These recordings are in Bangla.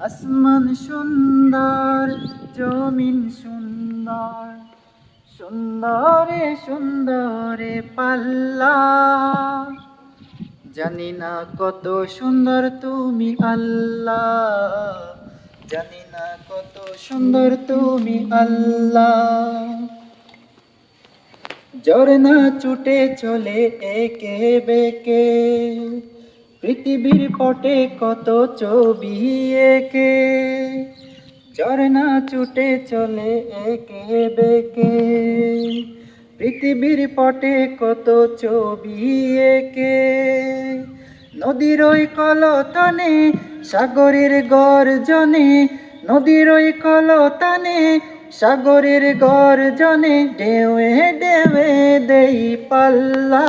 আসমান সুন্দর, জমিন সুন্দর, সুন্দরে সুন্দরে পাল্লা। জানি না কত সুন্দর তুমি আল্লাহ। জানি না কত সুন্দর তুমি আল্লাহ। ঝর্ণা ছুটে চলে একে বেকে। পৃথিবীর পটে কত ছবি একে? ঝর্ণা ছুটে চলে একে বেকে। পৃথিবীর পটে কত ছবি একে? নদীর ওই কলতানে, সাগরের গর্জনে, নদীর ওই কলতানে, সাগরের গর্জনে, ঢেউয়ে ঢেউয়ে দেই পাল্লা।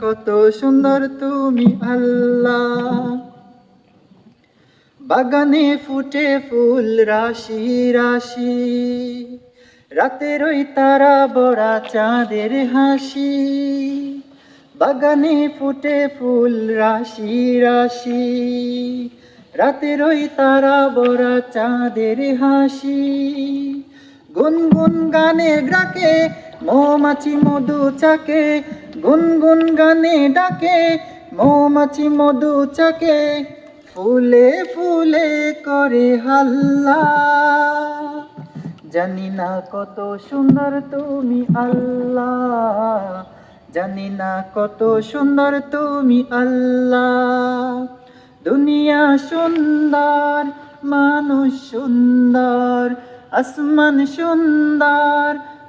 কত সুন্দর তুমি আল্লাহ। বাগানে ফুটে ফুল, রাশি রাশি। রাতের ওই তারা বড়া চাঁদের হাসি। বাগানে ফুটে ফুল, রাশি রাশি। রাতের ওই তারা বড়া চাঁদের হাসি। গুনগুন গানে ডাকে মৌমাছি মধু চাকে গুনগুন গানে ডাকে, মৌমাছি মধু চাকে, ফুলে ফুলে করে হাল্লা। জানি না কত সুন্দর তুমি আল্লাহ জানি না কত সুন্দর তুমি আল্লাহ দুনিয়া সুন্দর, মানুষ সুন্দর, আসমান সুন্দর